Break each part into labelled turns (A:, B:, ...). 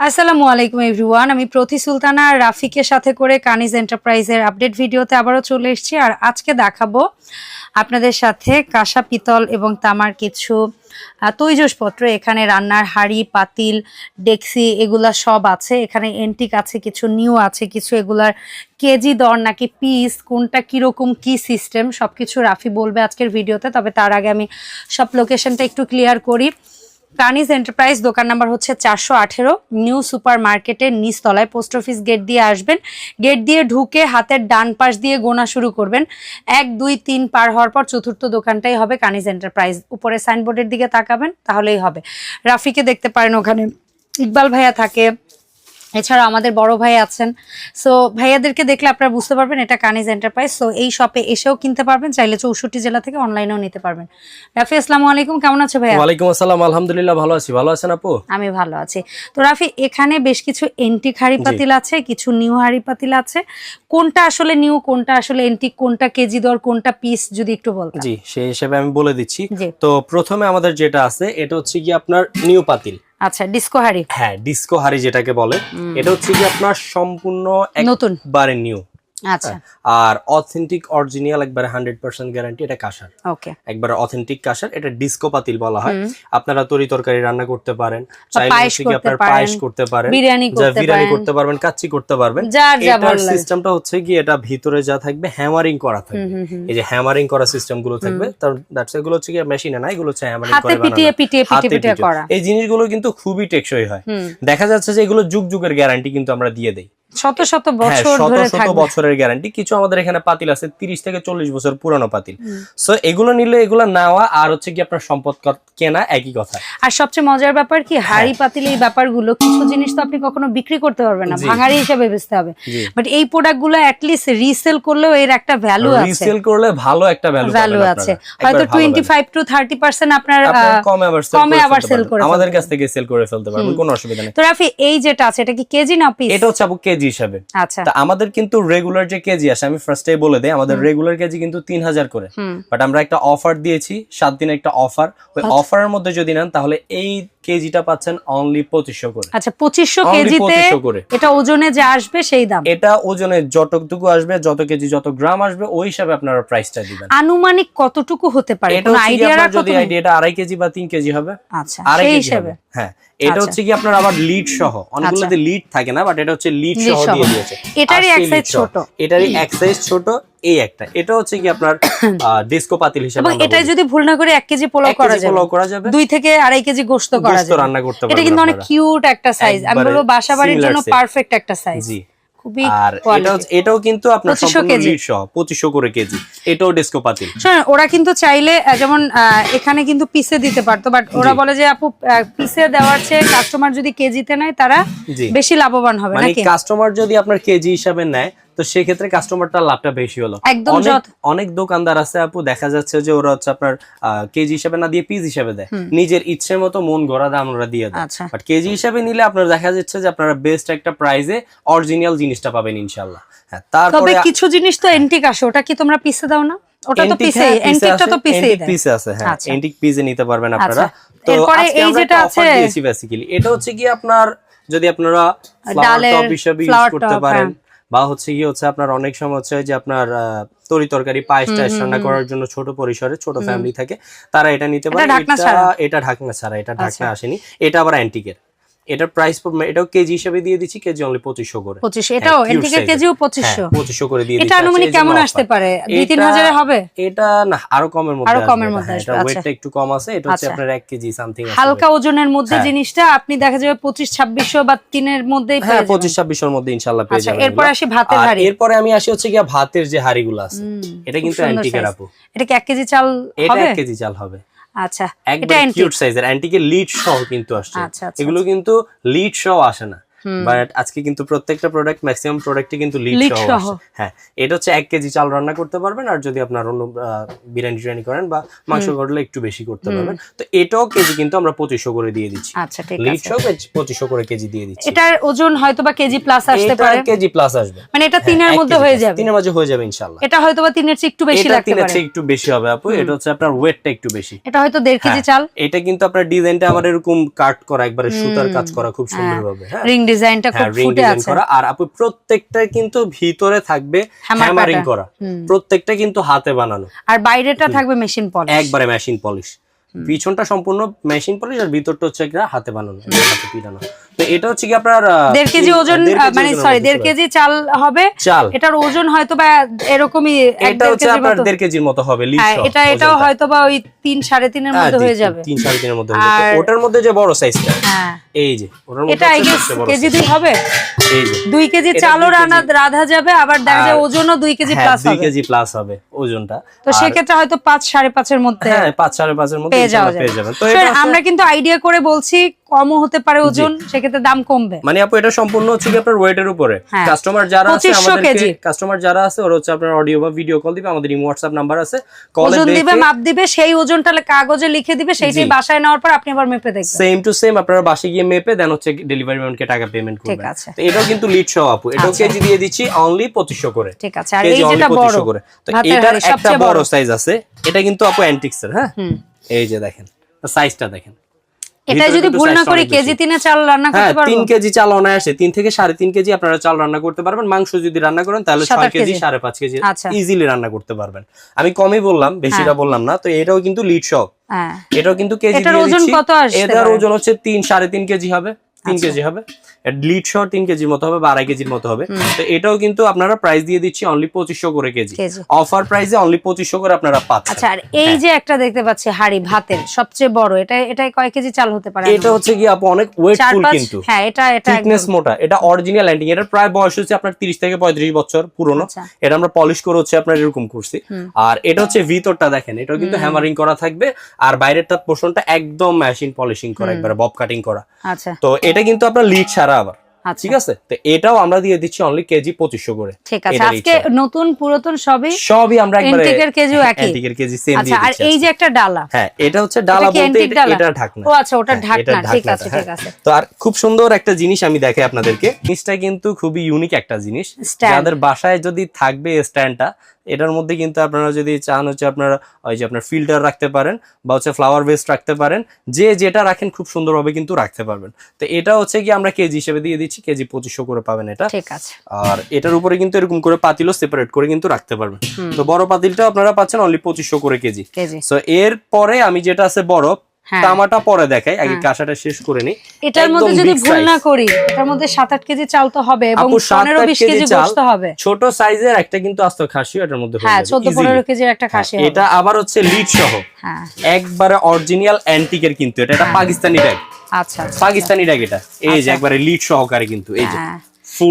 A: আসসালামু আলাইকুম এভরিওয়ান আমি প্রতি সুলতানা রাফিকের সাথে করে কানিজ এন্টারপ্রাইজের আপডেট ভিডিওতে আবারও চলে এসেছি। আর আজকে দেখাবো আপনাদের সাথে কাঁসা পিতল এবং তামার কিছু তৈজসপত্র। এখানে রান্নার হাড়ি, পাতিল, ডেক্সি, এগুলা সব আছে। এখানে এন্টিক আছে, কিছু নিউ আছে, কিছু এগুলার কেজি দর নাকি পিস কোনটা কীরকম, কি সিস্টেম সব কিছু রাফি বলবে আজকের ভিডিওতে। তবে তার আগে আমি সব লোকেশনটা একটু ক্লিয়ার করি। কানিজ এন্টারপ্রাইজ দোকান নাম্বার হচ্ছে চারশো আঠেরো, নিউ সুপার মার্কেটের নিচতলায় পোস্ট অফিস গেট দিয়ে আসবেন। গেট দিয়ে ঢুকে হাতের ডান পাশ দিয়ে গোনা শুরু করবেন। এক, দুই, তিন পার হওয়ার পর চতুর্থ দোকানটাই হবে কানিজ এন্টারপ্রাইজ। উপরে সাইনবোর্ডের দিকে তাকাবেন, তাহলেই হবে। রাফিকে দেখতে পারেন ওখানে। ইকবাল ভাইয়া থাকে। এছাড়া আমাদের বড় ভাই আছেন। সো ভাইয়াদেরকে দেখলে আপনারা বুঝতে পারবেন এটা কানিজ এন্টারপ্রাইজ সো এই শপে এসেও কিনতে পারবেন চাইলে চৌষট্টি জেলা থেকে অনলাইনেও নিতে পারবেন। রাফি আসসালামু আলাইকুম কেমন আছে ভাইয়া?
B: ওয়ালাইকুম আসসালাম আলহামদুলিল্লাহ ভালো আছি। ভালো আছেন আপু?
A: আমি ভালো আছি। তো রাফি এখানে বেশ কিছু এন্টিক হাড়ি পাতিল আছে কিছু নিউ হাড়ি পাতিল আছে। কোনটা আসলে নিউ কোনটা আসলে এন্টিক কোনটা কেজি দর কোনটা পিস যদি একটু বলতেন।
B: জি সেই হিসেবে আমি বলে দিচ্ছি। তো প্রথমে আমাদের যেটা আছে এটা হচ্ছে কি আপনার নিউ পাতিল।
A: আচ্ছা ডিস্কো হাড়ি।
B: হ্যাঁ ডিস্কো হারি যেটাকে বলে এটা হচ্ছে কি আপনার সম্পূর্ণ
A: নতুন।
B: একবারে নিউ
A: আচ্ছা।
B: আর অথেন্টিক অরিজিনাল একবারে হান্ড্রেড পার্সেন্ট গ্যারান্টি এটা কাঁসার।
A: ওকে
B: একবারে অথেন্টিক এটা ডিস্কো পাতিল বলা হয়। আপনারা তরি তরকারি রান্না করতে পারেন চাইলে
A: করতে পারেন,
B: পায়েস করতে পারেন
A: বিরিয়ানি করতে
B: পারবেন কাচ্চি করতে পারবেন। এটার সিস্টেমটা হচ্ছে কি এটা ভিতরে যা থাকবে হ্যামারিং করা থাকবে। এই যে হ্যামারিং করা সিস্টেমগুলো থাকবে তার দ্যাটস এগুলো হচ্ছে কি মেশিনে না এগুলো হচ্ছে হ্যামারিং করে বানানো।
A: পিটিয়ে পিটিয়ে পিটিয়ে
B: পিটিয়ে।
A: করা।
B: এই জিনিসগুলো কিন্তু খুবই টেকসই হয়। দেখা যাচ্ছে যে এগুলো যুগ যুগের গ্যারান্টি কিন্তু আমরা দিয়ে দেই।
A: শত শত
B: হ্যাঁ
A: বছর ধরে
B: শত
A: থাকবে।
B: বছরের গ্যারান্টি কিছু আমাদের এখানে পাতিল আছে তিরিশ থেকে চল্লিশ বছর পুরানো পাতিল। সো এগুলো নিলে এগুলো নেওয়া আর হচ্ছে কি আপনার সম্পদ কেনা একই কথা।
A: আর সবচেয়ে মজার ব্যাপার কি হাড়ি পাতিল এই ব্যাপারগুলো কিছু জিনিস তো আপনি কখনো বিক্রি করতে পারবেন না ভাঙারি হিসেবে বেচতে হবে। বাট এই প্রোডাক্টগুলো অ্যাটলিস্ট রিসেল করলেও এর একটা ভ্যালু আছে।
B: রিসেল করলে ভালো একটা ভ্যালু
A: ভ্যালু আছে। হয়তো twenty five to thirty percent আপনার
B: কমে আবার
A: কমে আবার
B: পারবেন।
A: করে
B: আমাদের কাছ থেকে সেল করে ফেলতে পারবেন কোনো অসুবিধা নেই।
A: তো রাফি এই যেটা আছে এটা কি কেজি না পিস
B: এটা হচ্ছে আপু কেজি। হিসাবে।
A: আচ্ছা।
B: তা আমাদের কিন্তু রেগুলার যে কেজি আসে আমি ফার্স্টে বলে দেই আমাদের রেগুলার কেজি কিন্তু তিন হাজার করে। বাট আমরা একটা অফার দিয়েছি সাত দিনের একটা অফার ওই। অফারের মধ্যে যদি নেন তাহলে এই কেজিটা পাচ্ছেন অনলি পঁচিশশো করে।
A: আচ্ছা পঁচিশশো কেজিতে
B: করে।
A: এটা ওজনে যে আসবে সেই দাম।
B: এটা ওজনে যতটুকু আসবে যত কেজি যত গ্রাম আসবে ওই হিসাবে আপনারা প্রাইসটা দিবেন।
A: আনুমানিক কতটুকু হতে পারে?
B: এটা
A: আইডিয়া
B: যদি
A: তুমি?
B: আইডিয়া এটা আড়াই কেজি বা তিন কেজি হবে
A: আচ্ছা
B: আড়াই
A: সেই
B: কেজি হবে। হ্যাঁ এটা
A: আচ্ছা।
B: হচ্ছে কি আপনার আবার লিড সহ। অনেকগুলোতে লিড থাকে না বাট এটা হচ্ছে লিড সহ। দিয়ে দিয়েছে।
A: এটারই এক সাইজ ছোট।
B: এটারই এক সাইজ ছোট এই একটা। এটা হচ্ছে কি আপনার ডিস্কো পাতিল হিসেবে
A: এবং এটাই যদি ভুল না করে এক কেজি পোলাও করা যাবে।
B: পোলাও করা যাবে।
A: দুই থেকে আড়াই কেজি গোস্ত করা যাবে।
B: রান্না করতে পারবেন এটা
A: কিন্তু অনেক কিউট একটা সাইজ আমি বলব বাসা বাড়ির জন্য পারফেক্ট একটা সাইজ
B: জি।
A: খুবই
B: আর
A: quality।
B: এটাও এটাও কিন্তু আপনার সম্পূর্ণ
A: কেজি।
B: লিড সহ পঁচিশশো করে কেজি। এটাও ডিস্কো পাতিল।
A: শোনেন ওরা কিন্তু চাইলে যেমন এখানে কিন্তু পিসে দিতে পারতো বাট ওরা বলে যে আপু পিসে দেওয়ার চেয়ে কাস্টমার যদি কেজিতে নেয় তারা বেশি লাভবান হবে নাকি
B: মানে
A: নাকি?
B: কাস্টমার যদি আপনার কেজি হিসাবে নেয় তো সেক্ষেত্রে কাস্টমারটা লাভটা বেশি হলো। অনেক দোকানদার আছে আপু দেখা যাচ্ছে যে ওরা হচ্ছে আপনার কেজি হিসাবে না দিয়ে পিস হিসাবে দেয়। নিজের ইচ্ছে মতো মন গড়া দাম ওরা দিয়ে দেয়।
A: আচ্ছা।
B: বাট কেজি হিসাবে নিলে আপনার দেখা যাচ্ছে যে আপনারা বেস্ট একটা প্রাইজে অরিজিনাল জিনিসটা পাবেন ইনশাল্লাহ হ্যাঁ তারপরে
A: কিছু জিনিস তো এন্টিক আসে ওটা কি তোমরা পিসে দাও না? ওটা তো পিসে এন্টিকটা তো পিসে
B: পিসে আছে হ্যাঁ
A: আচ্ছা।
B: এন্টিক পিসে নিতে পারবেন আপনারা।
A: আচ্ছা।
B: তো
A: এরপরে এই যেটা আছে-
B: বেসিক্যালি এটা হচ্ছে কি আপনার যদি আপনারা ফ্লাওয়ার টপ হিসেবে ইউজ করতে পারেন
A: হ্যাঁ।
B: বা হচ্ছে কি হচ্ছে আপনার অনেক সময় হচ্ছে যে আপনার আহ, তরি তরকারি পায়েস টায়েস রান্না করার জন্য ছোট পরিসরে ছোট ফ্যামিলি থাকে তারা এটা নিতে পারে। এটা ঢাকনা ছাড়া এটা ঢাকনা
A: আচ্ছা।
B: আসেনি। এটা আবার অ্যান্টিকের এটার প্রাইস এটাও কেজি হিসেবে দিয়ে দিচ্ছি কেজি অনলি পঁচিশশো করে।
A: পঁচিশশো এটাও
B: cute
A: এন্টিকের
B: size
A: কেজিও
B: হ্যাঁ
A: পঁচিশশো
B: পঁচিশশো করে দিয়ে
A: এটা
B: দিচ্ছি।
A: আনুমানিক কেমন আসতে পারে? দুই তিন
B: এটা-
A: হাজারে হবে?
B: এটা না আরও কমের মধ্যে আরও
A: কমের মধ্যে
B: হ্যাঁ,
A: আসবে,
B: এটা
A: আচ্ছা।
B: ওয়েটটা একটু কম আছে এটা হচ্ছে
A: আচ্ছা।
B: আপনার এক কেজি সামথিং
A: হালকা ওজনের মধ্যে
B: হ্যাঁ।
A: জিনিসটা আপনি দেখা যাবে পঁচিশ ছাব্বিশশো বা তিনের মধ্যেই
B: হ্যাঁ পঁচিশ ছাব্বিশের মধ্যে ইনশাল্লাহ পেয়ে
A: আচ্ছা
B: যাবেন
A: এরপর আসি ভাতের হাড়ি।
B: এরপরে আমি আসি হচ্ছে গিয়া ভাতের যে হাড়িগুলো আছে। এটা কিন্তু অ্যান্টিকের আপু।
A: এটা কি এক কেজি চাল হবে
B: এটা
A: হবে?
B: এক কেজি চাল হবে।
A: আচ্ছা এটা।
B: কিউট সাইজের অ্যান্টিকের লিড সহ কিন্তু আসছে
A: আচ্ছা আচ্ছা
B: এগুলো কিন্তু লিড সহ আসে না। বাট আজকে কিন্তু প্রত্যেকটা প্রোডাক্ট ম্যাক্সিমাম প্রোডাক্টই কিন্তু লিড সহ। হ্যাঁ এটা হচ্ছে এক কেজি চাল রান্না করতে পারবেন আর যদি আপনার অন্য বিরিয়ানি টিরিয়ানি করেন বা মাংস করলে একটু বেশি করতে পারবেন। তো এটাও কেজি কিন্তু আমরা পঁচিশশো করে দিয়ে দিচ্ছি।
A: আচ্ছা ঠিক
B: লিড সহ পঁচিশশো করে কেজি দিয়ে দিচ্ছি।
A: এটার ওজন হয়তো বা কেজি প্লাস আসতে পারে।
B: কেজি প্লাস আসবে।
A: মানে এটা তিনের
B: হ্যাঁ,
A: মধ্যে হয়ে যাবে।
B: তিনের মাঝে হয়ে যাবে ইনশাল্লাহ
A: এটা হয়তো বা তিনের চেয়ে একটু বেশি
B: এটা
A: লাগতে
B: তিনের
A: পারে।
B: চেয়ে একটু বেশি হবে আপু। এটা হচ্ছে আপনার ওয়েটটা একটু বেশি।
A: এটা হয়তো দেড় কেজি
B: হ্যাঁ,
A: চাল।
B: এটা কিন্তু আপনার ডিজাইনটা আবার এরকম কাট করা একবারে সুতার কাজ করা খুব সুন্দর ভাবে হ্যাঁ।
A: ডিজাইনটা খুব
B: হ্যাঁ
A: ফুটে আছে।
B: করা। আর আপু প্রত্যেকটা কিন্তু ভিতরে থাকবে হ্যামারিং করা। প্রত্যেকটা কিন্তু হাতে বানানো।
A: আর বাইরেটা থাকবে মেশিন পলিশ
B: একবারে মেশিন পলিশ পিছনটা সম্পূর্ণ মেশিন পলিশ আর ভিতরটা হচ্ছে একটা হাতে বানানো হাতে পিটানো। তো এটা হচ্ছে কি আপনার আহ,
A: দেড় কেজি ওজন মানে সরি
B: মধ্যে
A: দেড়
B: চলে
A: কেজি চাল হবে।
B: চাল।
A: এটার ওজন হয়তো বা এরকমই
B: এটা হচ্ছে
A: কেজির
B: আপনার
A: মতো।
B: দেড় কেজির মতো হবে লিড
A: হ্যাঁ এটা এটাও। হয়তো বা ওই তিন সাড়ে তিনের
B: হ্যাঁ,
A: মধ্যে হয়ে যাবে।
B: তিন সাড়ে তিনের মধ্যে হয়ে ওটার মধ্যে যে বড় সাইজটা
A: হ্যাঁ।
B: এই যে
A: এটা আই গেস কেজি। দুই হবে?
B: এই যে।
A: দুই কেজি চালও
B: রানা
A: রাধা যাবে আবার দেখা যায় ওজনও দুই কেজি
B: প্লাস
A: প্লাস
B: দুই কেজি প্লাস হবে ওজনটা।
A: তো সেক্ষেত্রে হয়তো পাঁচ সাড়ে পাঁচের মধ্যে
B: হ্যাঁ পাঁচ সাড়ে পাঁচের মধ্যে
A: পেয়ে যাওয়া যাবে।
B: যাবেন। তো
A: আমরা কিন্তু আইডিয়া করে বলছি কমও হতে পারে ওজন সেক্ষেত্রে দাম কমবে।
B: মানে আপু এটা সম্পূর্ণ হচ্ছে কি আপনার ওয়েটের উপরে।
A: হ্যাঁ।
B: কাস্টমার যারা আছে আমাদেরকে। কাস্টমার যারা আছে ওরা হচ্ছে আপনার অডিও বা ভিডিও কল দিবে আমাদের ইমো হোয়াটসঅ্যাপ নাম্বার আছে। কলে
A: ওজন দিবে মাপ দিবে সেই ওজনটা কাগজে লিখে দিবে সেইটাই বাসায় নেওয়ার পর আপনি আবার মেপে দেখবেন।
B: সেম টু সেম আপনারা বাসে গিয়ে মেপে দেন হচ্ছে ডেলিভারি ম্যানকে টাকা পেমেন্ট করবেন।
A: আছে।
B: তো এটাও কিন্তু লিড সহ আপু। এটাও
A: আচ্ছা।
B: কেজি দিয়ে দিচ্ছি অনলি 2500 করে।
A: ঠিক আছে। আর এই যেটা বড়
B: তো এটার একটা বড় সাইজ আছে। এটা কিন্তু আপু অ্যান্টিক্সের হ্যাঁ? এই যে দেখেন সাইজটা দেখেন।
A: এটা যদি ভুল না করি কেজি। তিনে চাল রান্না
B: হ্যাঁ
A: করতে পারব
B: তিন কেজি চাল অনায়াসে তিন থেকে সাড়ে তিন কেজি আপনারা চাল রান্না করতে পারবেন মাংস যদি রান্না করেন তাহলে
A: সাত
B: কেজি
A: কেজি।
B: সাড়ে পাঁচ কেজি
A: আচ্ছা।
B: ইজিলি রান্না করতে পারবেন আমি কমই বললাম বেশিটা বললাম না তো এটাও কিন্তু লিড শখ
A: হ্যাঁ
B: এটাও কিন্তু কেজি
A: এটার ওজন। কত আসছে
B: এটার ওজন হচ্ছে তিন সাড়ে তিন কেজি হবে তিন
A: আচ্ছা।
B: কেজি হবে। লিড সহ তিন কেজির মতো হবে বা আড়াই কেজির মতো হবে। তো এটাও কিন্তু আপনারা প্রাইস দিয়ে দিচ্ছি অনলি পঁচিশশো করে কেজি। অফার প্রাইসে অনলি পঁচিশশো করে আপনারা পাচ্ছেন।
A: আচ্ছা আর এই যে একটা দেখতে পাচ্ছি হাড়ি ভাতের সবচেয়ে বড় এটা এটা কয় কেজি চাল হতে পারে?
B: এটা হচ্ছে কি আপু অনেক ওয়েটফুল কিন্তু।
A: হ্যাঁ এটা এটা
B: থিকনেস মোটা। এটা অরিজিনাল ল্যান্ডিং এটার প্রায় বয়স হচ্ছে আপনার তিরিশ থেকে পঁয়ত্রিশ বছর পুরনো।
A: আচ্ছা।
B: এটা আমরা পলিশ করে হচ্ছে আপনার এরকম করছি। আর এটা হচ্ছে ভিতরটা দেখেন এটাও কিন্তু হ্যামারিং করা থাকবে। আর বাইরেরটা পোর্শনটা একদম মেশিন পলিশিং করা একবারে বব কাটিং করা।
A: আচ্ছা।
B: তো এটা কিন্তু আপনার লিড ছাড়া আবার।
A: আচ্ছা।
B: ঠিক আছে? তো এটাও আমরা দিয়ে দিচ্ছি অনলি কেজি পঁচিশশো করে।
A: ঠিক আছে। আজকে নতুন পুরাতন সবই
B: সবই আমরা একবারে
A: এন্টিকের কেজিও একই।
B: এন্টিকের কেজি সেম
A: আচ্ছা আর এই যে একটা ডালা।
B: হ্যাঁ এটা হচ্ছে ডালা বলতে এটা- ঢাকনা।
A: ও আচ্ছা ওটা
B: হ্যাঁ,
A: ঢাকনা। ঠিক আছে
B: হ্যাঁ।
A: ঠিক আছে।
B: তো আর খুব সুন্দর একটা জিনিস আমি দেখাই আপনাদেরকে। জিনিসটা কিন্তু খুবই ইউনিক একটা জিনিস. যাদের বাসায় যদি থাকবে স্ট্যান্ডটা এটার মধ্যে কিন্তু আপনারা যদি চান হচ্ছে আপনারা ওই যে আপনার ফিল্টার রাখতে পারেন বা হচ্ছে ফ্লাওয়ার বেস্ট রাখতে পারেন যে যেটা রাখেন খুব সুন্দরভাবে কিন্তু রাখতে পারবেন। তো এটা হচ্ছে কি আমরা কেজি হিসেবে দিয়ে দিচ্ছি কেজি পঁচিশশো করে পাবেন এটা।
A: ঠিক আছে।
B: আর এটার উপরে কিন্তু এরকম করে পাতিলও সেপারেট করে কিন্তু রাখতে পারবেন। তো বড় পাতিলটাও আপনারা পাচ্ছেন অনলি পঁচিশশো করে কেজি। সো এর পরে আমি যেটা আছে বড়। তামাটা পরে দেখাই আগে কাঁসাটা শেষ করে নি।
A: এটার মধ্যে যদি ভুল না করি এটার মধ্যে সাত আট কেজি চাল তো হবে এবং
B: আপু, সাত
A: পনেরো
B: আট
A: বিশ
B: কেজি
A: কেজি গোস্ত হবে।
B: ছোট সাইজের একটা কিন্তু আস্ত খাসি এটার মধ্যে হ্যাঁ যাবে,
A: চোদ্দ
B: easily।
A: পনেরো কেজির একটা খাসি হবে।
B: এটা আবার হচ্ছে লিড সহ।
A: হ্যাঁ।
B: একবারে অরিজিনাল অ্যান্টিকের কিন্তু এটা এটা পাকিস্তানি ট্যাগ
A: আচ্ছা আচ্ছা।
B: পাকিস্তানি ট্যাগ এটা। এই যে একবারে লিড সহকারে কিন্তু এই যে।
A: হ্যাঁ।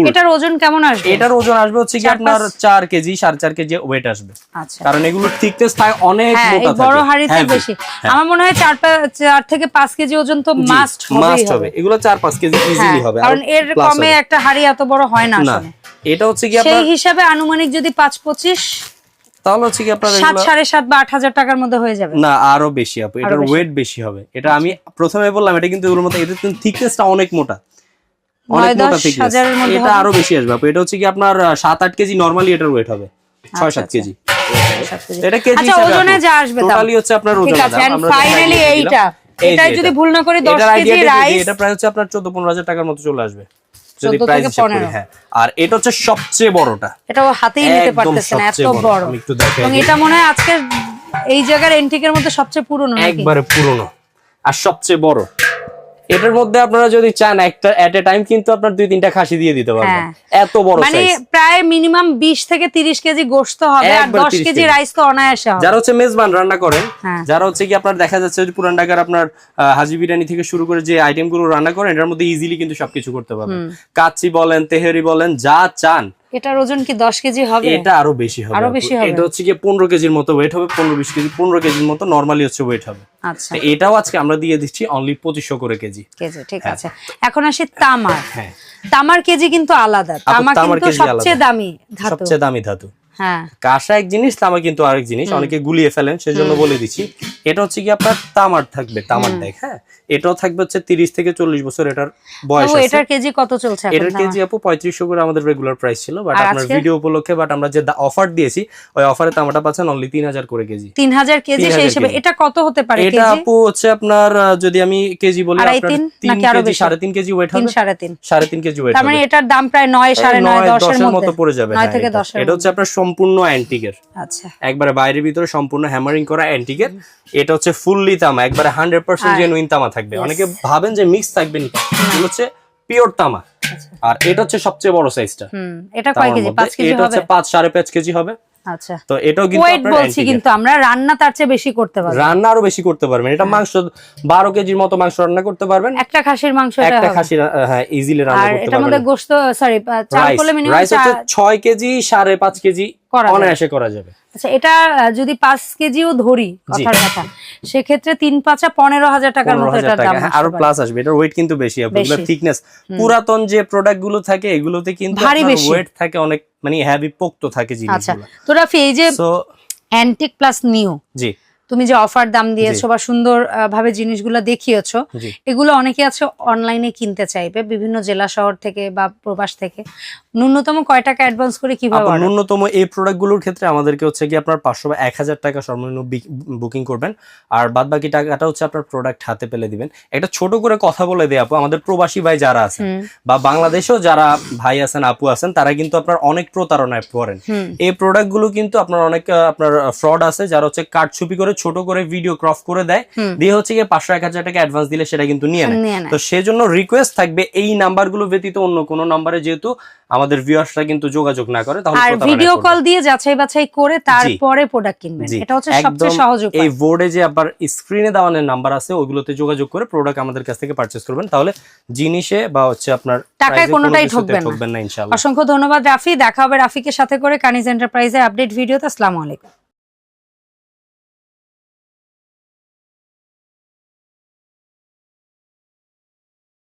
A: এটার ওজন কেমন আসবে?
B: এটার ওজন আসবে হচ্ছে কি আপনার
A: পাঁচ?
B: চার কেজি সাড়ে চার কেজি ওয়েট আসবে।
A: আচ্ছা।
B: কারণ এগুলোর থিকনেস থাকে অনেক
A: হ্যাঁ
B: মোটা
A: বড়
B: থাকে।
A: হাড়িতে বেশি। আমার মনে হয় চার পা- চার থেকে পাঁচ কেজি ওজন তো মাস্ট
B: মাস্ট হবে। এগুলো চার পাঁচ কেজি ইজিলি হবে।
A: কারণ এর কমে একটা হাড়ি এত বড় হয় না আসলে।
B: এটা হচ্ছে কি
A: সেই হিসাবে আনুমানিক যদি পাঁচ পঁচিশ
B: তাহলে হচ্ছে কি আপনার
A: সাত
B: এগুলো
A: সাড়ে সাত বা আট হাজার টাকার মধ্যে হয়ে যাবে।
B: না আরও বেশি আপু। এটার ওয়েট বেশি হবে। এটা আমি প্রথমে বললাম এটা কিন্তু এগুলোর মতো এটা কিন্তু থিকনেসটা অনেক মোটা। অনেক মোটা এটা আরও বেশি আসবে। আপু এটা হচ্ছে কি আপনার আহ, সাত আট কেজি নরমালি এটার ওয়েট হবে।
A: আচ্ছা।
B: কেজি। এটা কেজি
A: আচ্ছা ওজনে যা আসবে।
B: টোটালি হচ্ছে আপনার
A: ঠিক আছে
B: দাম।
A: ফাইনালি এইটা।
B: এই
A: যদি ভুল না করি দশ কেজি
B: idea টা দিয়ে দিই,
A: রাইস
B: এটা প্রায় হচ্ছে আপনার চোদ্দ পনেরো হাজার টাকার মতো চলে আসবে। যদি
A: 14
B: প্রাইস
A: থেকে
B: হিসাব করি
A: 15
B: হ্যাঁ। আর এটা হচ্ছে সবচেয়ে বড়টা।
A: এটাও হাতেই নিতে এত
B: বড়। একটু
A: এবং এটা মনে হয় আজকের এই জায়গার এন্টিকের মধ্যে সবচেয়ে পুরনো
B: একবারে পুরনো। আর সবচেয়ে বড়। এটার মধ্যে আপনারা যদি চান একটা এট এ টাইম কিন্তু আপনার দুই তিনটা খাসি দিয়ে দিতে পারবেন
A: হ্যাঁ।
B: এত বড়
A: মানে প্রায় মিনিমাম বিশ থেকে তিরিশ কেজি গোস্ত হবে আর
B: একবার
A: দশ কেজি
B: কেজি।
A: রাইস তো অনায়াসে হবে
B: যারা হচ্ছে মেজবান রান্না করেন
A: হ্যাঁ।
B: যারা হচ্ছে কি আপনার দেখা যাচ্ছে যে পুরান ঢাকার আপনার হাজি বিরিয়ানি থেকে শুরু করে যে আইটেমগুলো রান্না করেন এটার মধ্যে ইজিলি কিন্তু সবকিছু করতে পারবেন কাচ্চি বলেন তেহেরি বলেন যা চান
A: এটার ওজন কি দশ কেজি হবে?
B: এটা আরও বেশি হবে আরও
A: বেশি হবে?
B: এটা হচ্ছে কি পনেরো কেজির মতো ওয়েট হবে পনেরো বিশ কেজি পনেরো কেজির মতো নরমালি হচ্ছে ওয়েট হবে।
A: আচ্ছা।
B: এটাও আজকে আমরা দিয়ে দিচ্ছি অনলি পঁচিশশো করে কেজি।
A: কেজি ঠিক
B: হ্যাঁ।
A: আছে। এখন আসি তামার।
B: হ্যাঁ।
A: তামার কেজি কিন্তু আলাদা। তামা
B: তামার
A: কিন্তু
B: কেজি
A: সবচেয়ে দামি ধাতু।
B: সবচেয়ে দামি ধাতু। কাঁসা এক জিনিস তামা কিন্তু আরেক জিনিস অনেকে গুলিয়ে ফেলেন সেজন্য বলে দিচ্ছি। এটা হচ্ছে কি আপনার তামার থাকবে তামার ডেক হ্যাঁ? এটাও থাকবে হচ্ছে তিরিশ থেকে চল্লিশ বছর এটার বয়স
A: এটার কেজি কত চলছে
B: এটার কেজি আপু পঁয়ত্রিশশো করে আমাদের রেগুলার প্রাইস ছিল বাট আপনার ভিডিও উপলক্ষে বাট আমরা যে অফার দিয়েছি ওই অফারে তামাটা পাচ্ছেন অনলি তিন হাজার করে কেজি।
A: তিন হাজার কেজি সেই হিসেবে এটা কত হতে পারে
B: এটা আপু হচ্ছে আপনার যদি আমি কেজি বলি
A: তিন
B: কেজি সাড়ে তিন কেজি ওয়েট হবে।
A: সাড়ে তিন।
B: সাড়ে তিন কেজি ওয়েট
A: তার মানে এটার দাম প্রায় নয় সাড়ে নয় দশের
B: মতো পড়ে যাবে
A: নয়
B: হ্যাঁ,
A: থেকে। দশের
B: এটা হচ্ছে আপনার সম্পূর্ণ অ্যান্টিকের
A: আচ্ছা।
B: একবারে বাইরের ভিতরে সম্পূর্ণ হ্যামারিং করা অ্যান্টিকের এটা হচ্ছে ফুললি তামা একবারে হান্ড্রেড পার্সেন্ট
A: আর-
B: জেনুইন তামা থাকবে। অনেকে ভাবেন যে মিক্স থাকবে হচ্ছে পিওর তামা।
A: আচ্ছা।
B: আর এটা হচ্ছে সবচেয়ে বড় সাইজটা
A: হুম এটা কয় কেজি? পাঁচ কেজি
B: এটা হচ্ছে পাঁচ সাড়ে পাঁচ কেজি হবে।
A: আচ্ছা।
B: তো এটাও কিন্তু
A: ওয়েট বলছি কিন্তু আমরা রান্না তার চেয়ে বেশি করতে পারব।
B: রান্না আরও বেশি করতে পারবেন। এটা মাংস বারো কেজির মতো মাংস রান্না করতে পারবেন।
A: একটা খাসির মাংস এটা
B: একটা খাসি হ্যাঁ ইজিলি রান্না
A: আর
B: করতে
A: এটার মধ্যে
B: পারবেন।
A: গোশত সরি চাল করলে মিনিমাম
B: রাইস হচ্ছে ছয় কেজি সাড়ে পাঁচ কেজি
A: করা যাবে।
B: অনায়াসে করা যাবে।
A: আচ্ছা এটা যদি পাঁচ কেজিও ধরি কথার কথা সেক্ষেত্রে তিন পাঁচা পনেরো হাজার টাকার মতো এটার দাম
B: হ্যাঁ,
A: আরও
B: প্লাস আসবে। এটার ওয়েট কিন্তু বেশি। হবে থিকনেস পুরাতন যে প্রোডাক্টগুলো থাকে এগুলোতে কিন্তু
A: ভারী বেশি।
B: ওয়েট থাকে অনেক মানে হ্যাভি পোক্ত থাকে
A: আচ্ছা
B: জিনিসগুলো
A: তো রাফি এই যে অ্যান্টিক প্লাস নিউ
B: জি।
A: তুমি যে অফার দাম দিয়েছ বা সুন্দর ভাবে জিনিসগুলো দেখিয়েছো এগুলো অনেকে আছে অনলাইনে কিনতে চাইবে বিভিন্ন জেলা শহর থেকে বা প্রবাস থেকে। ন্যূনতম কয় টাকা অ্যাডভান্স করে কীভাবে
B: ন্যূনতম এই প্রোডাক্টগুলোর ক্ষেত্রে আমাদেরকে হচ্ছে কি আপনার পাঁচশো বা এক হাজার টাকা সর্বনিম্ন বুকিং করবেন। আর বাদ বাকি টাকাটা হচ্ছে আপনার প্রোডাক্ট হাতে পেলে দিবেন। একটা ছোট করে কথা বলে দেয় আপু আমাদের প্রবাসী ভাই যারা আছেন বা বাংলাদেশেও যারা ভাই আছেন আপু আছেন তারা কিন্তু আপনার অনেক প্রতারণায় পড়েন। এই প্রোডাক্টগুলো কিন্তু আপনার অনেক আপনার ফ্রড আছে যারা হচ্ছে কার্ড ছবি করে ছোট করে ভিডিও ক্রপ করে দেয়। দিয়ে হচ্ছে গিয়ে পাঁচশো এক হাজার টাকা অ্যাডভান্স দিলে সেটা কিন্তু নিয়ে নেয়। তো সেজন্য রিকোয়েস্ট থাকবে এই নাম্বারগুলো ব্যতীত অন্য কোনো নাম্বারে যেহেতু আমাদের ভিউয়ার্সরা কিন্তু যোগাযোগ না করে তাহলে
A: আর ভিডিও কল দিয়ে যাচাই বাছাই করে তারপরে প্রোডাক্ট কিনবেন। এটা হচ্ছে সবচেয়ে সহজ উপায়।
B: এই বোর্ডে যে আবার স্ক্রিনে দেওয়ানোর নাম্বার আছে ওগুলোতে যোগাযোগ করে প্রোডাক্ট আমাদের কাছ থেকে পারচেজ করবেন। তাহলে জিনিসে বা হচ্ছে আপনার
A: টাকায় কোনোটাই
B: ঠকবেন না। ইনশাআল্লাহ।
A: অসংখ্য ধন্যবাদ রাফি। দেখা হবে রাফিকের সাথে করে কানিজ এন্টারপ্রাইজের আপডেট ভিডিওতে আসসালামু আলাইকুম।